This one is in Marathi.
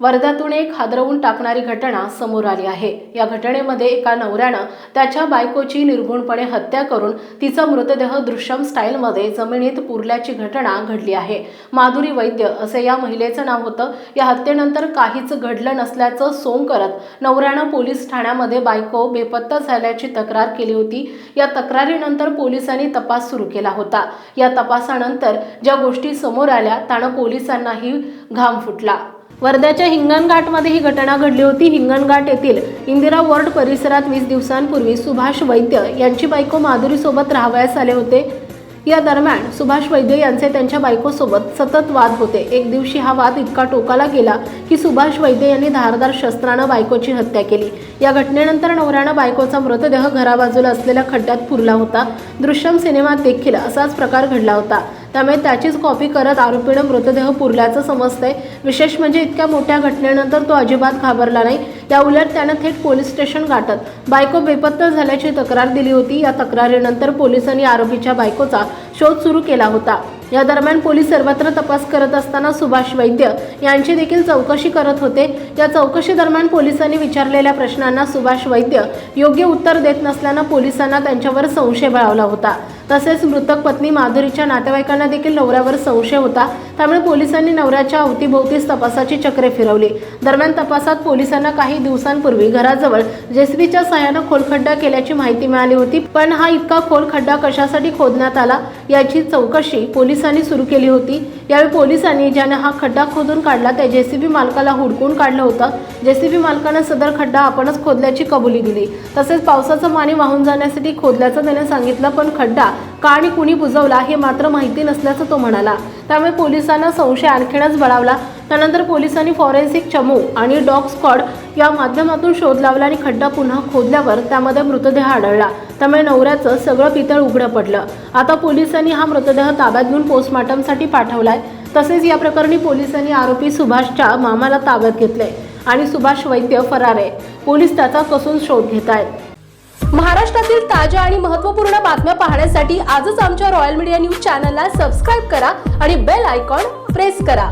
वर्ध्यातून एक हादरवून टाकणारी घटना समोर आली आहे. या घटनेमध्ये एका नवऱ्यानं त्याच्या बायकोची निर्घुणपणे हत्या करून तिचा मृतदेह दृश्यम स्टाईलमध्ये जमिनीत पुरल्याची घटना घडली आहे. माधुरी वैद्य असे या महिलेचं नाव होतं. या हत्येनंतर काहीच घडलं नसल्याचं सोंग करत नवऱ्यानं पोलीस ठाण्यामध्ये बायको बेपत्ता झाल्याची तक्रार केली होती. या तक्रारीनंतर पोलिसांनी तपास सुरू केला होता. या तपासानंतर ज्या गोष्टी समोर आल्या त्यानं पोलिसांनाही घाम फुटला. वर्ध्याच्या हिंगणघाटमध्ये ही घटना घडली होती. हिंगणघाट येथील इंदिरा वॉर्ड परिसरात वीस दिवसांपूर्वी सुभाष वैद्य यांची बायको माधुरीसोबत राहावयास आले होते. या दरम्यान सुभाष वैद्य यांचे त्यांच्या बायकोसोबत सतत वाद होते. एक दिवशी हा वाद इतका टोकाला गेला की सुभाष वैद्य यांनी धारदार शस्त्रानं बायकोची हत्या केली. या घटनेनंतर नवऱ्यानं बायकोचा मृतदेह घराबाजूला असलेल्या खड्ड्यात पुरला होता. दृश्यम सिनेमात देखील असाच प्रकार घडला होता. त्यामुळे त्याचीच कॉपी करत आरोपीनं मृतदेह पुरल्याचं समजतंय. विशेष म्हणजे इतक्या मोठ्या घटनेनंतर तो अजिबात घाबरला नाही. त्या उलट त्यानं थेट पोलीस स्टेशन गाठत बायको बेपत्ता झाल्याची तक्रार दिली होती. या तक्रारीनंतर पोलिसांनी आरोपीच्या बायकोचा शोध सुरू केला होता. या दरम्यान पोलीस सर्वत्र तपास करत असताना सुभाष वैद्य यांची देखील चौकशी करत होते. या चौकशी दरम्यान पोलिसांनी विचारलेल्या प्रश्नांना सुभाष वैद्य योग्य उत्तर देत नसल्यानं पोलिसांना त्यांच्यावर संशय बळावला होता. तसेच मृतक पत्नी माधुरीच्या नातेवाईकांना देखील नवऱ्यावर संशय होता. त्यामुळे पोलिसांनी नवऱ्याच्या अवतीभोवतीच तपासाची चक्रे फिरवली. दरम्यान तपासात पोलिसांना काही दिवसांपूर्वी घराजवळ जेसीबीच्या सहाय्यानं खोलखड्डा केल्याची माहिती मिळाली होती. पण हा इतका खोल खड्डा कशासाठी खोदण्यात आला याची चौकशी पोलीस पोलिसांनी सुरू केली होती. यावेळी पोलिसांनी ज्याने हा खड्डा खोदून काढला त्या जेसीबी मालकाला हुडकून काढलं होतं. जेसीबी मालकानं सदर खड्डा आपणच खोदल्याची कबुली दिली. तसेच पावसाचं पाणी वाहून जाण्यासाठी खोदल्याचं त्याने सांगितलं पण खड्डा का आणि कुणी बुजवला हे मात्र माहिती नसल्याचं तो म्हणाला. त्यामुळे पोलिसांना संशय आणखीनच बळावला. त्यानंतर पोलिसांनी फॉरेन्सिक चमू आणि डॉग स्क्वॉड या माध्यमातून शोध लावला आणि खड्डा पुन्हा खोदल्यावर त्यामध्ये मृतदेह आढळला. त्यामुळे नवऱ्याचं सगळं पितळ उघडं पडलं. आता पोलिसांनी हा मृतदेह ताब्यात घेऊन पोस्टमॉर्टमसाठी पाठवलाय. तसेच या प्रकरणी पोलिसांनी आरोपी सुभाषच्या मामाला ताब्यात घेतले आणि सुभाष वैद्य फरार आहे. पोलीस त्याचा कसून शोध घेत आहेत महाराष्ट्रातील ताज्या आणि महत्त्वपूर्ण बातम्या पाहण्यासाठी आजच आमच्या रॉयल मीडिया न्यूज चॅनलला सबस्क्राईब करा आणि बेल आयकॉन प्रेस करा.